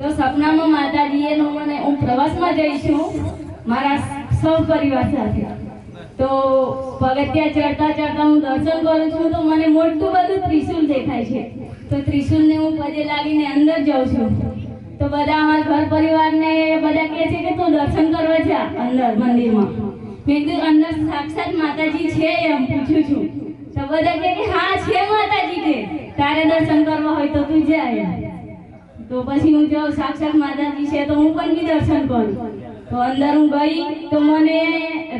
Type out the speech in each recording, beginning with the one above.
તો સપનામાં માતાજીએ નો મને હું પ્રવાસમાં જઈ છું મારા સૌ પરિવાર સાથે. તો પગથિયા ચડતા ચડતા હું દર્શન કરું છું તો મને મોટું બધું ત્રિશુલ દેખાય છે. તો ત્રિશુલને હું પગે લાગીને અંદર જાઉં છું. તો બધા અમારા ઘર પરિવારને બધા કહે છે કે તું દર્શન કરવા જા અંદર મંદિરમાં. મેં કીધું, અંદર સાક્ષાત માતાજી છે એમ પૂછું છું. તો બધા કહે કે, હા, છે માતાજી કે. તારે દર્શન કરવા હોય તો તું જા એમ. તો પછી હું જો સાક્ષાત માતાજી છે તો હું પણ બી દર્શન કરું. તો અંદર હું ગઈ તો મને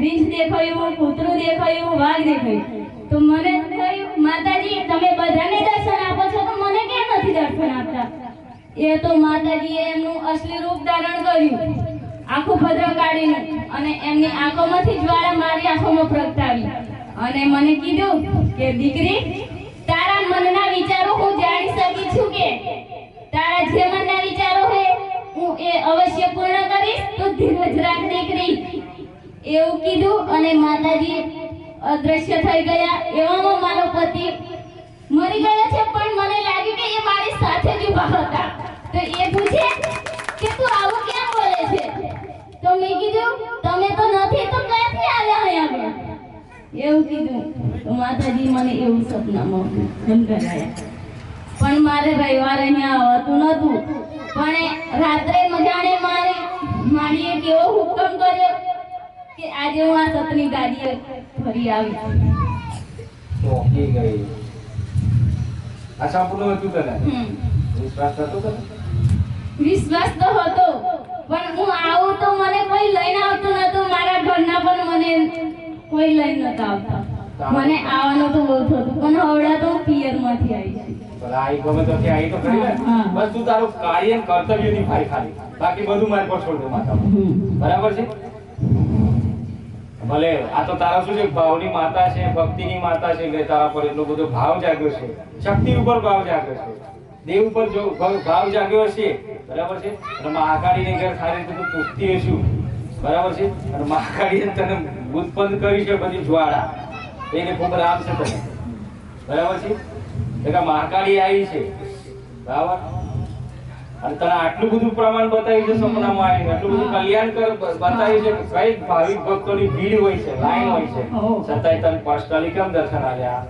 રીંછ દેખાયું, કૂતરું દેખાયું, વાઘ દેખાયું. તો મને થયું માતાજી, તમે બધાને દર્શન આપો છો તો મને કેમ નથી દર્શન આપતા? એ તો માતાજીએ એમનું અસલી રૂપ ધારણ કર્યું. આખું ભદ્ર કાઢીને અને એમની આંખોમાંથી જ્વાળા મારી આંખોમાં પ્રગટાવી. અને મને કીધું કે, દીકરી, તારા મનના વિચારો હું જાણી શકી છું કે તારા જે મનના વિચારો હોય હું એ અવશ્ય પૂર્ણ કરીશ, તો ધીરજ રાખ દીકરી. એવું કીધું અને માતાજી અદ્રશ્ય થઈ ગયા. એવામાં મારો પતિ મરી ગયો છે, પણ મને લાગ્યું કે એ મારી સાથે જ ઊભા હતા. તો એ પૂછે કે તું આવું કેમ બોલે છે? તો મેં કીધું, તમે તો નથી, તો ક્યાંથી આવ્યા અહીંયા આગળ? એવું કીધું. તો માતાજી મને એવું સપનામાં ધમકાવ્યા પણ મારે રવિવારે અહીંયા આવતું નહોતું. પણ રાત્રે મજાને મારે માડીએ કેવો હુકમ કર્યો કે આજે હું આ સતની ગાડીએ ફરી આવી ચોકી ગઈ. આ સાંભળવું હતું તને વિશ્વાસ થતો તને વિશ્વાસ તો હતો પણ હું આવું તો મને કોઈ લઈને આવતું નતું મારા ઘરના પણ મને કોઈ લઈને નતા આવતા. મને આવવાનું તો બહુ થતું પણ હવડા તો પિયરમાંથી આવી છું પણ આ ગમે તો કે આ તો કરી લે. બસ તું તારું કાર્ય અને કર્તવ્ય નિભાય ખાલી. બાકી બધું મારે પર છોડ દે માતા બરાબર છે? ભલે આ તો તારા શું છે? ભાવની માતા છે ભક્તિની માતા છે એટલે તારા પર એટલો બધો ભાવ જાગ્યો છે. શક્તિ ઉપર ભાવ જાગ્યો છે. દેવ ઉપર જો ભાવ ભાવ જાગ્યો છે બરાબર છે? અને મહાકાળીને ઘેર સારી રીતે તું પૂછતી હશું. બરાબર છે? અને મહાકાળીએ તને ઉત્પન્ન કરી છે બધી જ્વાળા. એને ખૂબ રામ છે તને. બરાબર છે? એટલે આવી છે. બરાબર? અને તને આટલું બધું પ્રમાણ બતાવ્યું છે સપનામાં આવીને આટલું બધું કલ્યાણ કર બતાવ્યું છે કઈ ભાવિક ભક્તોની ભીડ હોય છે લાઈન હોય છે. છતાંય તને પર્સનલી કેમ દર્શન આલ્યા?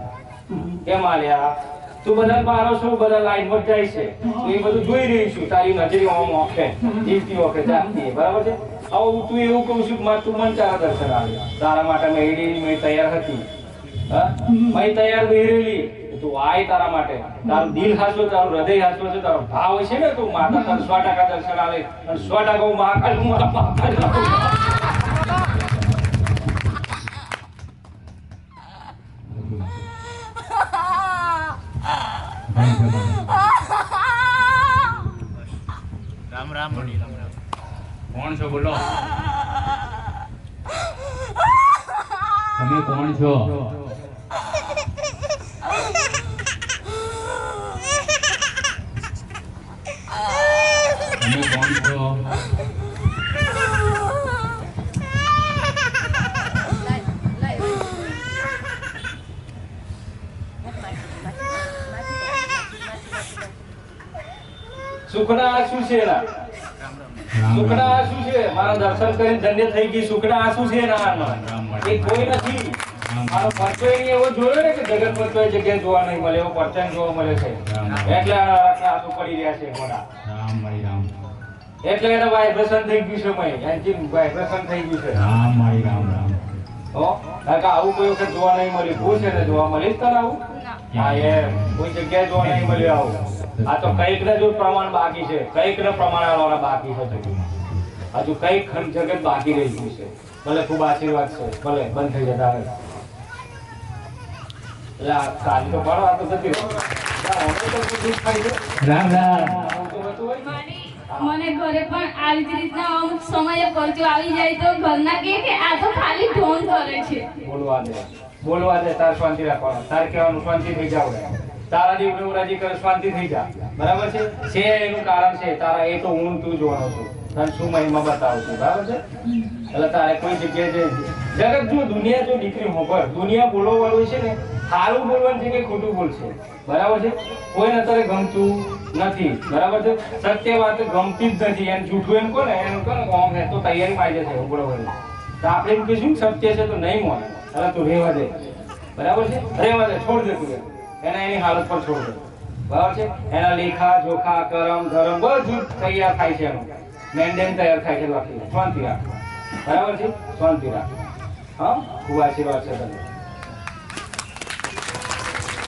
કેમ આલ્યા? તું બધા મારો છો બધા લાઈનમાં જાય છે. એ બધું જોઈ રહી છું. તારી નજરી આમ ઓખે જીવતી ઓખે જાગતી બરાબર છે? આવું તું એવું કહું છું માં તું મન તારા દર્શન આવ્યા તારા માટે મેં તૈયાર હતી. હા? મેં તૈયાર બેરેલી. તું આય તારા માટે. તારું દિલ હાસો તારું હૃદય હાસો છે તારો ભાવ છે ને તું માતા તારું સો ટકા દર્શન આવે. અને સો ટકા હું મહાકાળ હું મારા મહાકાળ રામ રામ મણી રામ રામ. કોણ છો બોલો? તમે કોણ છો? છે છે. મારા દર્શન કરીને ધન્ય થઈ ગઈ. સુખના આંસુ છે એના. એ કોઈ નથી. મારો પરચો એને એવો જોયો ને કે જગત જગ્યાએ જોવા નહીં મળે એવો પરચય જોવા મળે છે. એટલે આ પડી રહ્યા છે મોઢા. રામ રામ. એટલે એને વાઇબ્રેશન થઈ ગયું છે મય. એન્જિન વાઇબ્રેશન થઈ ગયું છે? રામ મારી રામ રામ. હો? કાકા કે આવું કોઈ વખત જોવા નહીં મળ્યું. ભૂલ છે ને જોવા મળી? તને આવું? હા એમ. કોઈ જગ્યાએ જોવા નહીં મળ્યું આવું. આ તો કંઈક ને જો પ્રમાણ બાકી છે. કંઈક ને પ્રમાણ આવવાના બાકી છે હજુ. કઈ કંઈક ખંડ જગત બાકી રહી ગયું છે. ભલે ખૂબ આશીર્વાદ છે ભલે બંધ થઈ જતા હવે એટલે આ કાલ તો પાડો આ તો જતી રહે. તો રામ રામ મને ઘરે પણ આવી જ રીતના અમુક સમયે પરચો આવી જાય તો ઘરના કહે કે આ તો ખાલી ઢોંગ કરે છે. બોલવા દે. બોલવા દે તાર શાંતિ રાખવાનું. તાર કહેવાનું શાંતિ થઈ જાવ તારા જેવું કેવું રાજી કરે શાંતિ થઈ જા. બરાબર છે? છે એનું કારણ છે તારા એ તો હું તું જોવાનો છું. તને શું મહિમા બતાવું છું બરાબર છે? એટલે તારે કોઈ જગ્યાએ જે જગત જો દુનિયા જો દીકરી હોબર દુનિયા બોલવા વાળું છે ને સારું બોલવાનું છે કે ખોટું બોલશે? બરાબર છે? કોઈને અત્યારે ગમતું નથી. બરાબર છે? સત્ય વાત ગમતી જ નથી. એને જૂઠું એમ કોને એમ કહો ને કે તો તૈયારી માં આવી જશે હોય તો આપણે એમ કહીશું, સત્ય છે તો નહીં મોને અરે તું રહેવા દે. બરાબર છે? રહેવા દે, છોડ દે તું એને એની હાલત પર છોડ દે. બરાબર છે? એના લેખા, જોખા, કરમ, ધરમ બધું તૈયાર થાય છે એનું. મેન્ડેન તૈયાર થાય છે બાકી. શાંતિ રાખ. બરાબર છે? શાંતિ રાખ. હા? ખૂબ આશીર્વાદ છે તમને.